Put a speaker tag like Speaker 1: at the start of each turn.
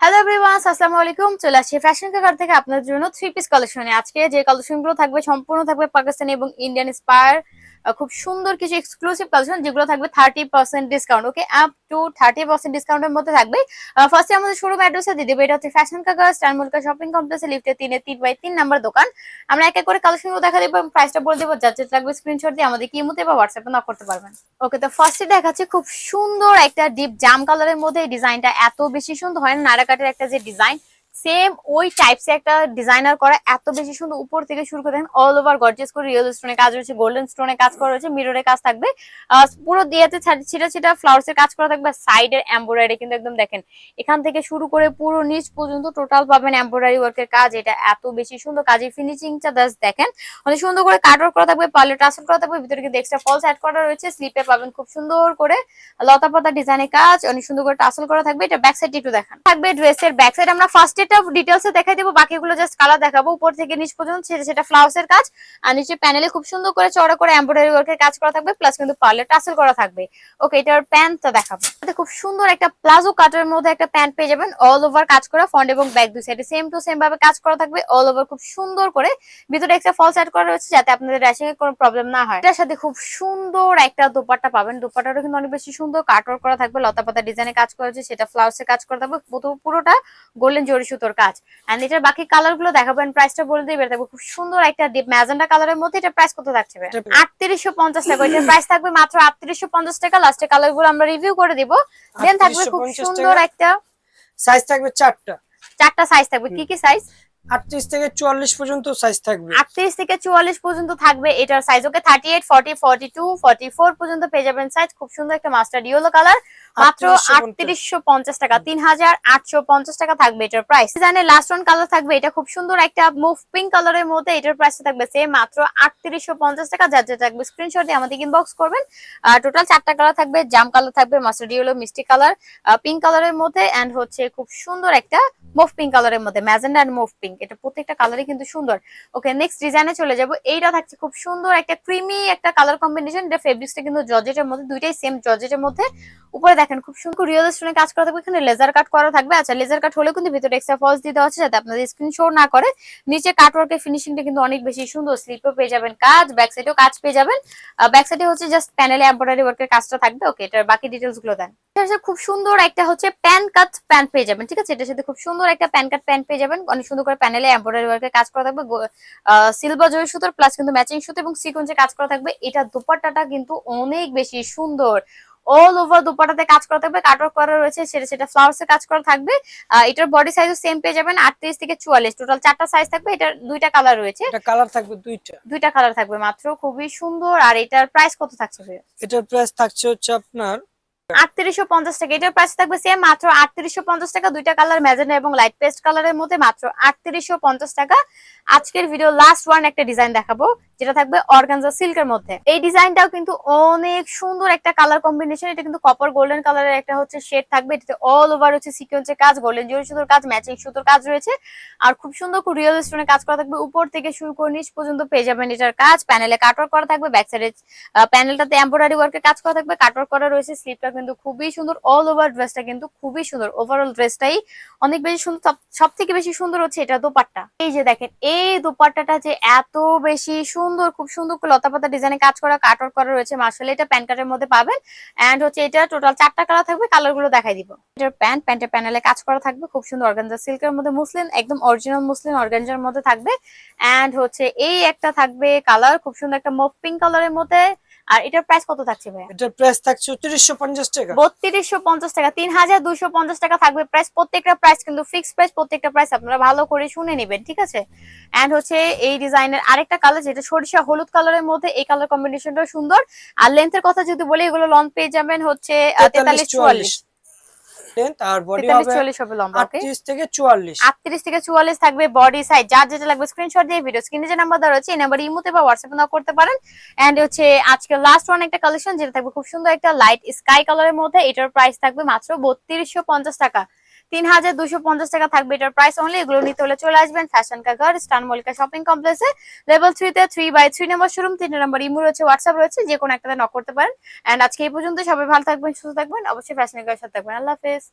Speaker 1: Hello everyone আসসালামু আলাইকুম। চলে আসছি ফ্যাশন কাকার থেকে আপনার জন্য থ্রি পিস কালেকশনে আজকে যে কালেকশনগুলো থাকবে, সম্পূর্ণ থাকবে পাকিস্তানি এবং ইন্ডিয়ান স্পায়ার খুব সুন্দর কিছু এক্সক্লুসিভ কালেকশন যেগুলো থাকবে thirty percent discount okay up to thirty percent ডিসকাউন্টের মধ্যে থাকবে। ফার্স্টে আমাদের শোরুম অ্যাড্রেসে দিয়ে দেবে, এটা হচ্ছে ফ্যাশন কাকার স্টার শপিং কমপ্লেক্সে লিফটে তিনে তিন বাই তিন নাম্বার দোকান। আমরা এক এক করে কালেকশনগুলো দেখা দেবো প্রাইসটা বলে দেবো, যার যেটা লাগবে স্ক্রিনশট দিয়ে আমাদের ইমোতে বা হোয়াটসঅ্যাপে না করতে পারবেন। ওকে তো ফার্স্টে দেখাচ্ছে খুব সুন্দর একটা ডিপ জাম কালারের মধ্যে এই ডিজাইনটা এত বেশি সুন্দর হয় না নারাকাটের একটা যে ডিজাইন সেম ওই টাইপস একটা ডিজাইনার করা, এত বেশি সুন্দর উপর থেকে শুরু করে দেখেন অল ওভার গর্জিয়াস করে রিয়েল স্টোনে কাজ রয়েছে গোল্ডেন স্টোনে কাজ করা রয়েছে মিররে কাজ থাকবে। পুরো দিয়েতে ছিটা ছিটা ফ্লাওয়ার্স এর কাজ করা থাকবে সাইডের এমব্রয়ডারি কিন্তু একদম দেখেন, এখান থেকে শুরু করে পুরো নিচ পর্যন্ত টোটাল পাবেন এমব্রয়ডারি ওয়ার্কের কাজ, এটা এত বেশি সুন্দর কাজের ফিনিশিংটা জাস্ট দেখেন, অনেক সুন্দর করে কাট ওয়ার্ক করা থাকবে পার্লার টাসল করা থাকবে, ভিতরে কিন্তু এক্সট্রা ফলস অ্যাড করা রয়েছে স্লিপে পাবেন খুব সুন্দর করে, লতা পাতা ডিজাইনের কাজ, অনেক সুন্দর করে টাসল করা থাকবে, এটা ব্যাক সাইড একটু দেখান। থাকবে ড্রেসের ব্যাক সাইড আমরা ফার্স্ট ডিটেলস দেখাই দেবো, বাকিগুলো জাস্ট কালার দেখাবো। উপর থেকে নিচ পর্যন্ত সেটা এর কাজ। আর নিচে প্যানেলে খুব সুন্দর করে চড়া করে এমব্রয়ডারি ওয়ার্কের কাজ করা থাকবে প্লাস কিন্তু পার্লার টাসল করা থাকবে। ওকে এটার প্যান্টটা দেখাবো। এটা খুব সুন্দর একটা প্লাজো কাটের মধ্যে একটা প্যান্ট পেয়ে যাবেন অল ওভার কাজ করা ফ্রন্ট এবং ব্যাক দুই সাইডে সেম টু সেম ভাবে কাজ করা থাকবে অল ওভার খুব সুন্দর করে। ভিতরে একটা ফলস অ্যাড করা রয়েছে, যাতে আপনাদের র্যাশিং এর কোনো প্রবলেম না হয়। এটার সাথে খুব সুন্দর একটা দোপাট্টা পাবেন। দোপাট্টাটা কিন্তু অনেক বেশি সুন্দর কাটওয়ার্ক করা থাকবে। লতা পাতা ডিজাইনে কাজ করা হয়েছে, সেটা ফ্লাওয়ার্সে কাজ করা থাকবে। পুরো- পুরোটা গোল্ডেন জরি সুতোর কাজ। এন্ড এটার বাকি কালারগুলো দেখাবেন প্রাইসটা বলে দিই থাকবে খুব সুন্দর একটা ডিপ ম্যাজেন্ডা কালারের মধ্যে এটা প্রাইস কত থাকছে আটত্রিশশো পঞ্চাশ টাকা এটার প্রাইস থাকবে মাত্র আটত্রিশশো পঞ্চাশ টাকা। লাস্টে কালারগুলো আমরা রিভিউ করে দিব। দেন থাকবে খুব সুন্দর একটা
Speaker 2: সাইজ থাকবে চারটা।
Speaker 1: চারটা সাইজ থাকবে। কি কি সাইজ
Speaker 2: আটত্রিশ থেকে চুয়াল্লিশ পর্যন্ত সাইজ থাকবে।
Speaker 1: আটত্রিশ থেকে চুয়াল্লিশ পর্যন্ত থাকবে এটার size okay thirty eight forty forty two forty four পর্যন্ত পেয়ে যাবেন সাইজ খুব সুন্দর একটা মাস্টার ইয়েলো কালার মাত্র আটত্রিশশো পঞ্চাশ। টাকা তিন হাজার আটশো পঞ্চাশ টাকা থাকবে এটার প্রাইস ডিজাইনের লাস্ট ওয়ান কালার থাকবে এটা খুব সুন্দর একটা মুভ পিঙ্ক কালারের মধ্যে এটার প্রাইস থাকবে সেম মাত্র আটত্রিশশো পঞ্চাশ টাকা। যার যেটা থাকবে স্ক্রিনশট দিয়ে আমাদের ইনবক্স করবেন। টোটাল চারটা কালার থাকবে জাম কালার থাকবে ইয়েলো মিষ্টি কালার পিঙ্ক কালারের মধ্যে এন্ড হচ্ছে খুব সুন্দর একটা মুভ পিঙ্ক কালারের মধ্যে ম্যাজেন্ডা এন্ড মুভ পিঙ্ক এটা প্রত্যেকটা কালারই কিন্তু সুন্দর। ওকে নেক্সট ডিজাইনে চলে যাব। এইটা থাকছে খুব সুন্দর একটা ক্রিমি একটা কালার কম্বিনেশন এটা ফেব্রিক্সটা কিন্তু জর্জেটের মধ্যে দুইটাই সেম জর্জেটের মধ্যে। উপরে দেখেন, খুব সুন্দর রিয়েল স্টোনে কাজ করা থাকবে। এখানে লেজার কাট করা থাকবে। আচ্ছা লেজার কাট হলে কিন্তু ভিতরে এক্সট্রা ফলস দিতে হচ্ছে যাতে আপনাদের স্ক্রিন শো না করে। নিচে কাট ওয়ার্কের ফিনিশিংটা কিন্তু অনেক বেশি সুন্দর। স্লিপও পেয়ে যাবেন কাজ ব্যাক সাইডেও কাজ পেয়ে যাবেন। ব্যাক সাইডে হচ্ছে জাস্ট প্যানেলে এমব্রয়ডারি ওয়ার্কের কাজটা থাকবে। ওকে এটার বাকি ডিটেলসগুলো দেন। খুব সুন্দর একটা হচ্ছে প্যান কাট প্যান্ট পেয়ে যাবেন, ঠিক আছে? এটার সাথে খুব সুন্দর একটা প্যান কাট প্যান্ট পেয়ে যাবেন। অনেক সুন্দর করে প্যানেলে এমব্রয়ডারি ওয়ার্কের কাজ করা থাকবে। সিলভার জরি সুতোর প্লাস কিন্তু ম্যাচিং সুতো এবং সিকোয়েন্সে কাজ করা থাকবে। এটা দোপাট্টাটা কিন্তু অনেক বেশি সুন্দর। অল ওভার দোপাটাতে কাজ করা থাকবে কাটওয়ার্ক করা রয়েছে সেটা সেটা ফ্লাওয়ার্স এর কাজ করা থাকবে। এটার বডি সাইজও সেম পেয়ে যাবেন আটত্রিশ থেকে চুয়াল্লিশ। টোটাল চারটা সাইজ থাকবে এটার দুইটা কালার রয়েছে।
Speaker 2: এটা কালার থাকবে দুইটা।
Speaker 1: দুইটা কালার থাকবে মাত্র খুবই সুন্দর। আর এটার প্রাইস কত থাকছে?
Speaker 2: এটার প্রাইস থাকছে হচ্ছে আপনার
Speaker 1: কালার একটা কপার গোল্ডেন কালারের একটা হচ্ছে শেড থাকবে। এটাতে অল ওভার হচ্ছে সিকোয়েন্সের কাজ গোল্ডেন জরি সুতোর কাজ ম্যাচিং সুতোর কাজ রয়েছে। আর খুব সুন্দর করে রিয়েল স্টোনে কাজ করা থাকবে। উপর থেকে শুরু করে নিচ পর্যন্ত পেয়ে যাবেন এটার কাজ। প্যানেলে কাটওয়ার্ক করা থাকবে ব্যাক সাইডে প্যানেলটাতে এমব্রয়ডারি ওয়ার্কের কাজ করা থাকবে। কাটওয়ার্ক করা রয়েছে স্লিপটা কিন্তু খুবই সুন্দর অল ওভার ড্রেসটা কিন্তু খুবই সুন্দর। ওভারঅল ড্রেসটাই অনেক বেশি সুন্দর, সব থেকে বেশি সুন্দর হচ্ছে এটা দোপাট্টা। এই যে দেখেন, এই দোপাট্টাটা যে এত বেশি সুন্দর, খুব সুন্দর লতা পাতা ডিজাইনে কাজ করা কাটওয়ার্ক করা রয়েছে মার্শাল এটা প্যান্ট কাটের মধ্যে পাবেন। এন্ড হচ্ছে এটা টোটাল চারটা কালার থাকবে কালারগুলো দেখাই দিব। এটার প্যান্ট প্যান্টের প্যানেলে কাজ করা থাকবে, খুব সুন্দর অর্গানজা সিল্কের মধ্যে মুসলিম একদম অরিজিনাল মুসলিম অর্গানজার মধ্যে থাকবে। এন্ড হচ্ছে এই একটা থাকবে কালার খুব সুন্দর একটা মফ পিঙ্ক কালারের মধ্যে। আর এটার প্রাইস কত থাকছে ভাই
Speaker 2: এটার প্রাইস থাকছে তিরিশশো পঞ্চাশ টাকা।
Speaker 1: বত্রিশশো পঞ্চাশ টাকা তিন হাজার দুশো পঞ্চাশ টাকা থাকবে প্রাইস প্রত্যেকটা প্রাইস কিন্তু ফিক্সড প্রাইস প্রত্যেকটা প্রাইস আপনারা ভালো করে শুনে নেবেন ঠিক আছে? এন্ড হচ্ছে এই ডিজাইনের আরেকটা কালার যেটা সরিষা হলুদ কালারের মধ্যে এই কালার কম্বিনেশনটা সুন্দর। আর লেন্থের কথা যদি বলি এগুলো লং পেয়ে যাবেন হচ্ছে তেতাল্লিশ চুয়াল্লিশ।
Speaker 2: লেন্থ আর বডি হবে
Speaker 1: চুয়াল্লিশ হবে লম্বা ওকে?
Speaker 2: আটত্রিশ থেকে
Speaker 1: থাকবে বডি সাইজ যার যেটা লাগবে স্ক্রিনশট দিয়ে ভিডিও স্ক্রিনে যে নাম্বার দেওয়া রয়েছে এই নাম্বার ইমোতে বা হোয়াটসঅ্যাপে নাও করতে পারেন। এন্ড হচ্ছে আজকে লাস্ট ওয়ান একটা কালেকশন যেটা থাকবে খুব সুন্দর একটা লাইট স্কাই কালারের মধ্যে। এটার প্রাইস থাকবে মাত্র বত্রিশশো পঞ্চাশ টাকা। তিন হাজার দুশো পঞ্চাশ টাকা থাকবে এটার প্রাইস অনলি এগুলো নিতে হলে চলে আসবেন ফ্যাশন কাগার স্টান মল্লিকা শপিং কমপ্লেক্সে লেভেল থ্রিতে three by three number showroom তিন নাম্বার ইমো রয়েছে হোয়াটসঅ্যাপ রয়েছে যে কোনো একটাতে নক করতে পারেন। এন্ড আজকে এই পর্যন্ত সবাই ভালো থাকবেন, সুস্থ থাকবেন, অবশ্যই ফ্যাশন কাগার সাথে থাকবেন। আল্লাহ হাফেজ।